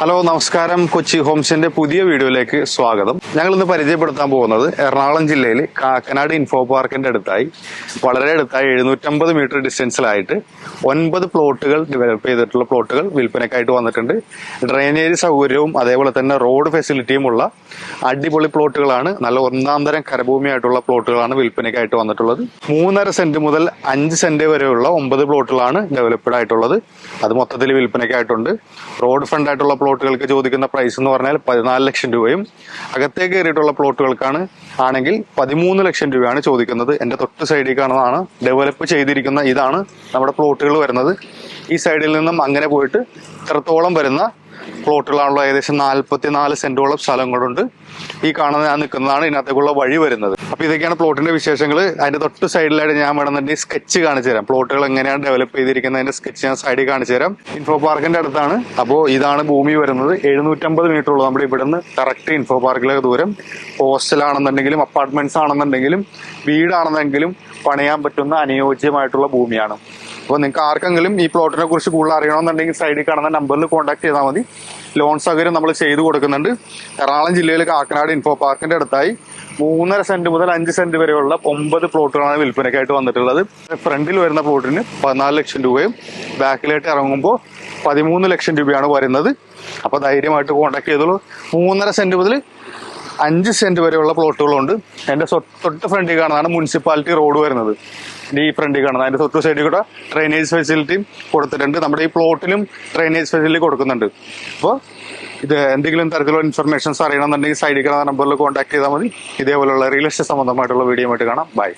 Hello നമസ്കാരം. കൊച്ചി ഹോംസിന്റെ പുതിയ വീഡിയോയിലേക്ക് സ്വാഗതം. ഞങ്ങൾ ഇന്ന് പരിചയപ്പെടുത്താൻ പോകുന്നത് എറണാകുളം ജില്ലയിൽ കാക്കനാട് ഇൻഫോ പാർക്കിന്റെ അടുത്തായി വളരെ അടുത്തായി എഴുന്നൂറ്റമ്പത് മീറ്റർ ഡിസ്റ്റൻസിലായിട്ട് ഒൻപത് പ്ലോട്ടുകൾ ഡെവലപ്പ് ചെയ്തിട്ടുള്ള പ്ലോട്ടുകൾ വിൽപ്പനക്കായിട്ട് വന്നിട്ടുണ്ട്. ഡ്രെയിനേജ് സൗകര്യവും അതേപോലെ തന്നെ റോഡ് ഫെസിലിറ്റിയും ഉള്ള അടിപൊളി പ്ലോട്ടുകളാണ് നല്ല ഒന്നാം തരം കരഭൂമിയായിട്ടുള്ള പ്ലോട്ടുകളാണ് വിൽപ്പനയ്ക്കായിട്ട് വന്നിട്ടുള്ളത്. മൂന്നര സെന്റ് മുതൽ അഞ്ച് സെന്റ് വരെയുള്ള ഒമ്പത് പ്ലോട്ടുകളാണ് ഡെവലപ്പ്ഡ് ആയിട്ടുള്ളത്. അത് മൊത്തത്തിൽ വിൽപ്പനയ്ക്കായിട്ടുണ്ട്. റോഡ് ഫ്രണ്ട് ആയിട്ടുള്ള പ്ലോട്ടുകൾക്ക് ചോദിക്കുന്ന പ്രൈസ് എന്ന് പറഞ്ഞാൽ പതിനാല് ലക്ഷം രൂപയും അകത്തേക്ക് കയറിയിട്ടുള്ള പ്ലോട്ടുകൾക്കാണ് ആണെങ്കിൽ പതിമൂന്ന് ലക്ഷം രൂപയാണ് ചോദിക്കുന്നത്. എന്റെ തൊട്ട് സൈഡിൽ കാണുന്നതാണ്. ഡെവലപ്പ് ചെയ്തിരിക്കുന്ന ഇതാണ് നമ്മുടെ പ്ലോട്ടുകൾ വരുന്നത്. ഈ സൈഡിൽ നിന്നും അങ്ങനെ പോയിട്ട് ഇത്രത്തോളം വരുന്ന പ്ലോട്ടുകളാണല്ലോ ഏകദേശം നാല്പത്തിനാല് സെന്റോളം സ്ഥലങ്ങളുണ്ട്. ഈ കാണുന്ന ഞാൻ നിൽക്കുന്നതാണ് ഇതിനകത്തേക്കുള്ള വഴി വരുന്നത്. അപ്പൊ ഇതൊക്കെയാണ് പ്ലോട്ടിന്റെ വിശേഷങ്ങൾ അതിന്റെ തൊട്ട് സൈഡിലായിട്ട് ഞാൻ വേണമെന്നുണ്ടെങ്കിൽ സ്കെച്ച് കാണിച്ചു തരാം. പ്ലോട്ടുകൾ എങ്ങനെയാണ് ഡെവലപ്പ് ചെയ്തിരിക്കുന്നതിന്റെ സ്കെച്ച് ഞാൻ സൈഡിൽ കാണിച്ചു തരാം. ഇൻഫോ പാർക്കിന്റെ അടുത്താണ്. അപ്പോൾ ഇതാണ് ഭൂമി വരുന്നത്. എഴുന്നൂറ്റമ്പത് മീറ്റർ ഉള്ളൂ. നമ്മുടെ ഇവിടുന്ന് കറക്റ്റ് ഇൻഫോ പാർക്കിലേക്ക് ദൂരം. ഹോസ്റ്റൽ ആണെന്നുണ്ടെങ്കിലും അപ്പാർട്ട്മെന്റ്സ് ആണെന്നുണ്ടെങ്കിലും വീടാണെന്നെങ്കിലും പണിയാൻ പറ്റുന്ന അനുയോജ്യമായിട്ടുള്ള ഭൂമിയാണ്. അപ്പോൾ നിങ്ങൾക്ക് ആർക്കെങ്കിലും ഈ പ്ലോട്ടിനെ കുറിച്ച് കൂടുതൽ അറിയണമെന്നുണ്ടെങ്കിൽ സൈഡിൽ കാണുന്ന നമ്പറിൽ കോൺടാക്ട് ചെയ്താൽ മതി. ലോൺ സൗകര്യം നമ്മൾ ചെയ്തു കൊടുക്കുന്നുണ്ട്. എറണാകുളം ജില്ലയിലെ കാക്കനാട് ഇൻഫോ പാർക്കിന്റെ അടുത്തായി മൂന്നര സെന്റ് മുതൽ അഞ്ച് സെന്റ് വരെയുള്ള ഒമ്പത് പ്ലോട്ടുകളാണ് വിൽപ്പനയ്ക്കായിട്ട് വന്നിട്ടുള്ളത്. ഫ്രണ്ടിൽ വരുന്ന പ്ലോട്ടിന് പതിനാല് ലക്ഷം രൂപയും ബാക്കിലായിട്ട് ഇറങ്ങുമ്പോൾ പതിമൂന്ന് ലക്ഷം രൂപയാണ് വരുന്നത്. അപ്പോൾ ധൈര്യമായിട്ട് കോൺടാക്ട് ചെയ്തോളൂ. മൂന്നര സെന്റ് മുതൽ അഞ്ച് സെന്റ് വരെയുള്ള പ്ലോട്ടുകളുണ്ട്. എന്റെ തൊട്ട് ഫ്രണ്ടിൽ കാണുന്നതാണ് മുനിസിപ്പാലിറ്റി റോഡ് വരുന്നത്. ഈ ഫ്രണ്ടിൽ കാണുന്നത്. അതിന്റെ തൊട്ട് സൈഡിൽ കൂടെ ഡ്രെയിനേജ് ഫെസിലിറ്റിയും കൊടുത്തിട്ടുണ്ട്. നമ്മുടെ ഈ പ്ലോട്ടിലും ഡ്രെയിനേജ് ഫെസിലിറ്റി കൊടുക്കുന്നുണ്ട്. അപ്പോൾ ഇത് എന്തെങ്കിലും തരത്തിലുള്ള ഇൻഫർമേഷൻസ് അറിയണമെന്നുണ്ടെങ്കിൽ സൈഡിൽ കാണുന്ന നമ്പറിൽ കോൺടാക്ട് ചെയ്താൽ മതി. ഇതേപോലുള്ള റിയൽ എസ്റ്റേറ്റ് സംബന്ധമായിട്ടുള്ള വീഡിയോ ആയിട്ട് കാണാം. ബൈ